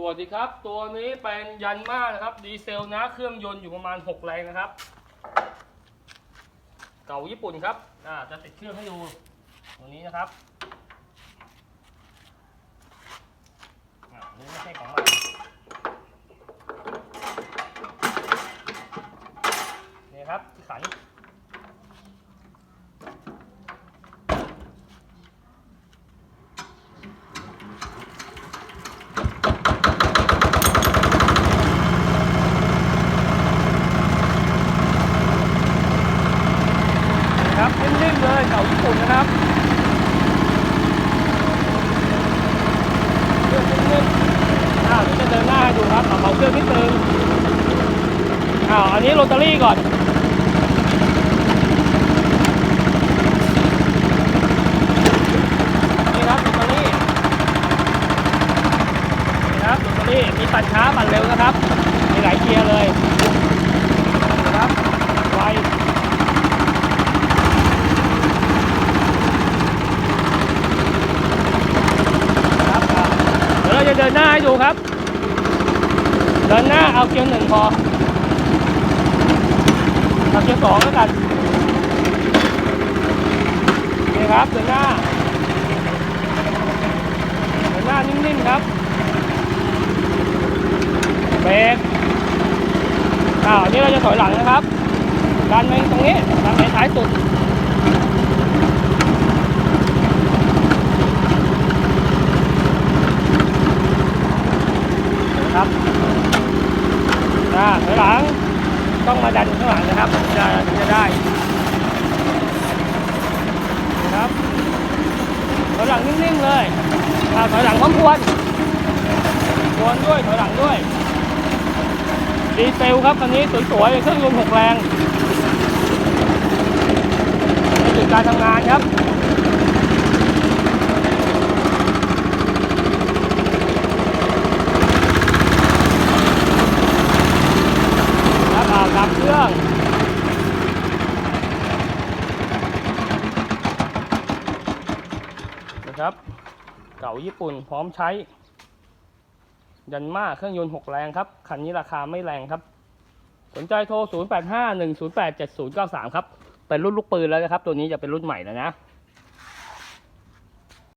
สวัสดีครับ ตัวนี้เป็นยันมานะครับ ดีเซลนะเครื่องยนต์อยู่ประมาณ 6 แรงนะครับ เก่าญี่ปุ่นครับอ่าจะติดเครื่องให้ดูตัวนี้นะครับอ่านี่ไม่ใช่ของใหม่นี่ครับที่ขัน นะครับนิ่มๆเลยเก่าญี่ปุ่นนะครับเครื่องนิ่มๆอ้าวเดี๋ยวจะเดินหน้าให้ดูครับเอาเบาเครื่องนิดนึงอ้าวอันนี้โรตารี่ก่อนนี่ครับโรตารี่นี่ครับโรตารี่มีปั่นช้าปั่นเร็วนะครับมีหลายเกียร์เลยนะครับไว ครับอะเดี๋ยวเราจะเดินหน้า ให้ดูครับ เดินหน้าเอาเกียร์หนึ่งพอ เอาเกียร์สองแล้วกันนี่ครับเดินหน้า เดินหน้านิ่มๆครับเบรกอ้าวอันนี้เราจะถอยหลังนะครับดันไปตรงนี้ดันไปท้ายสุด นะครับหน้าถอยหลังต้องมาดันข้างหลังนะครับจะจะได้นะครับถอยหลังนิ่งๆเลยถอยหลังพร้อมควรควรด้วยถอยหลังด้วยดีเซลครับคันนี้สวยๆเครื่องยนต์หกแรงนี่คือการทำงานครับ แล้วก็ดับเครื่องนะ ครับ เก่าญี่ปุ่นพร้อมใช้ ยันมาเครื่องยนต์ 6 แรงครับ คันนี้ราคาไม่แรงครับ สนใจโทร 0851087093 ครับ เป็นรุ่นลูกปืนแล้วนะครับ ตัวนี้จะเป็นรุ่นใหม่แล้วนะ